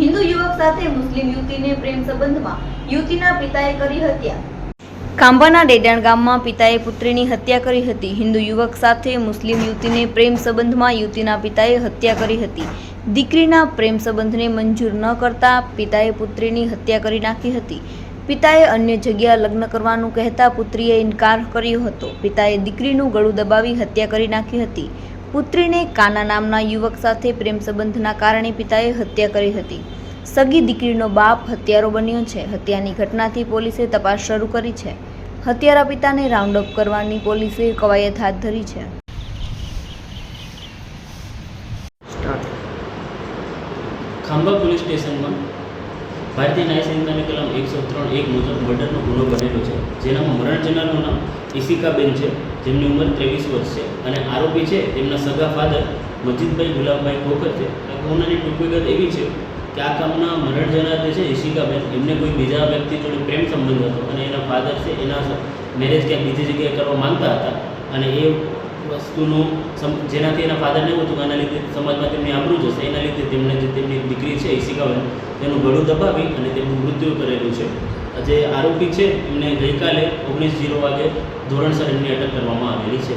હિન્દુ યુવક સાથે મુસ્લિમ યુવતીને પ્રેમ સંબંધમાં યુવતીના પિતાએ કરી હત્યા. ખાંભાના ડેડાણ ગામમાં પિતાએ પુત્રીની હત્યા કરી હતી. હિન્દુ યુવક સાથે મુસ્લિમ યુવતીને પ્રેમ સંબંધમાં યુવતીના પિતાએ હત્યા કરી હતી. દીકરીના પ્રેમ સંબંધને મંજૂર ન કરતા પિતાએ પુત્રીની હત્યા કરી નાખી હતી. પિતાએ અન્ય જગ્યા લગ્ન કરવાનું કહેતા પુત્રીએ ઇનકાર કર્યો હતો. પિતાએ દીકરીનું ગળું દબાવી હત્યા કરી નાખી હતી. પુત્રીને કાના નામના યુવક સાથે પ્રેમ સંબંધના કારણે પિતાએ હત્યા કરી હતી. સગી દીકરીનો બાપ હત્યારો બન્યો છે. હત્યાની ઘટનાથી પોલીસે તપાસ શરૂ કરી છે. હત્યારા પિતાને રાઉન્ડ અપ કરવાની પોલીસે કવાયત હાથ ધરી છે. ખાંભા પોલીસ સ્ટેશનમાં ભારતીય ન્યાય સંહિતાની કલમ ત્રણ એક મુજબ મર્ડરનો ગુનો બનેલો છે. જેનામાં મરણ જનારનું નામ ઈશિકાબેન છે. જેમની ઉંમર ત્રેવીસ વર્ષ છે. અને આરોપી છે, તેમના સગા ફાધર મજીદભાઈ ગુલાબભાઈ ખોખર છે. આ ગુનાની ટૂંકવિગત એવી છે કે આ કામના મરણ જનાર જે છે, ઈશિકાબેન, એમને કોઈ બીજા વ્યક્તિ જોડે પ્રેમ સંબંધ હતો. અને એના ફાધર છે, એના મેરેજ ક્યાંક બીજી જગ્યાએ કરવા માંગતા હતા. અને એ વસ્તુનું જેનાથી એના ફાધરને એવું હતું આના લીધે જશે એના લીધે તેમણે જે તેમની દીકરી છે ઈશિકાબેન તેનું ગળું દબાવી અને તેમનું મૃત્યુ કરેલું છે. જે આરોપી છે, એમને ગઈકાલે ઓગણીસ જીરો વાગે ધોરણસર એમની અટક કરવામાં આવેલી છે.